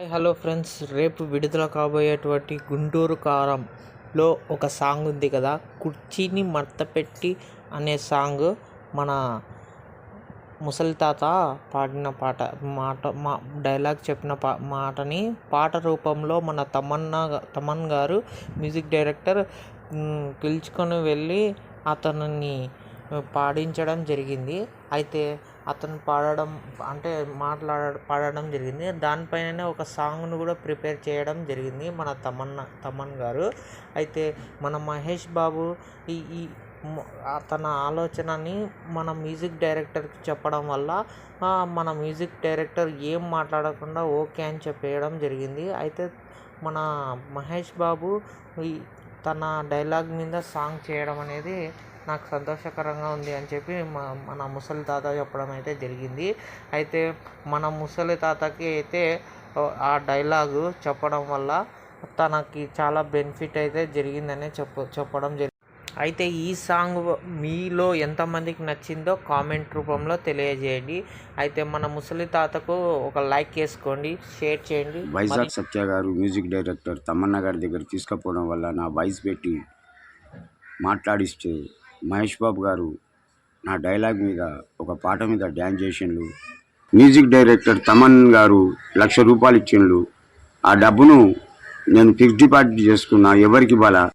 Hi hello friends. రేపు విడుదల కాబోయేటువంటి గుంటూరు కారంలో ఒక సాంగ్ ఉంది కదా. కుర్చీని మడతపెట్టి అనే సాంగ్ మన ముసలి తాత పాడిన పాట. మాట మా డైలాగ్ చెప్పిన పా మాటని పాట రూపంలో మన తమన్నా తమన్ గారు మ్యూజిక్ డైరెక్టర్ పిలుచుకొని వెళ్ళి అతనిని పాడించడం జరిగింది. అయితే అతను పాడడం అంటే మాట్లాడ పాడడం జరిగింది. దానిపైననే ఒక సాంగ్ను కూడా ప్రిపేర్ చేయడం జరిగింది మన తమన్నా తమన్ గారు. అయితే మన మహేష్ బాబు ఈ ఈ తన ఆలోచనని మన మ్యూజిక్ డైరెక్టర్కి చెప్పడం వల్ల మన మ్యూజిక్ డైరెక్టర్ ఏం మాట్లాడకుండా ఓకే అని చెప్పేయడం జరిగింది. అయితే మన మహేష్ బాబు ఈ తన డైలాగ్ మీద సాంగ్ చేయడం అనేది నాకు సంతోషకరంగా ఉంది అని చెప్పి మా మన ముసలి తాత చెప్పడం అయితే జరిగింది. అయితే మన ముసలి తాతకి అయితే ఆ డైలాగు చెప్పడం వల్ల తనకి చాలా బెనిఫిట్ అయితే జరిగిందనే చెప్ప చెప్పడం జరిగింది. అయితే ఈ సాంగ్ మీలో ఎంతమందికి నచ్చిందో కామెంట్ రూపంలో తెలియజేయండి. అయితే మన ముసలి తాతకు ఒక లైక్ వేసుకోండి షేర్ చేయండి. వైజాగ్ సత్య గారు మ్యూజిక్ డైరెక్టర్ తమన్నా గారి దగ్గర తీసుకుపోవడం వల్ల నా వాయిస్ పెట్టి మాట్లాడిస్తే మహేష్ బాబు గారు నా డైలాగ్ మీద ఒక పాట మీద డ్యాన్స్ చేసిండ్రు. మ్యూజిక్ డైరెక్టర్ తమన్ గారు లక్ష రూపాయలు ఇచ్చిండ్రు. ఆ డబ్బును నేను ఫిక్స్డ్ డిపాజిట్ చేసుకున్నా ఎవరికి ఇవ్వాలా?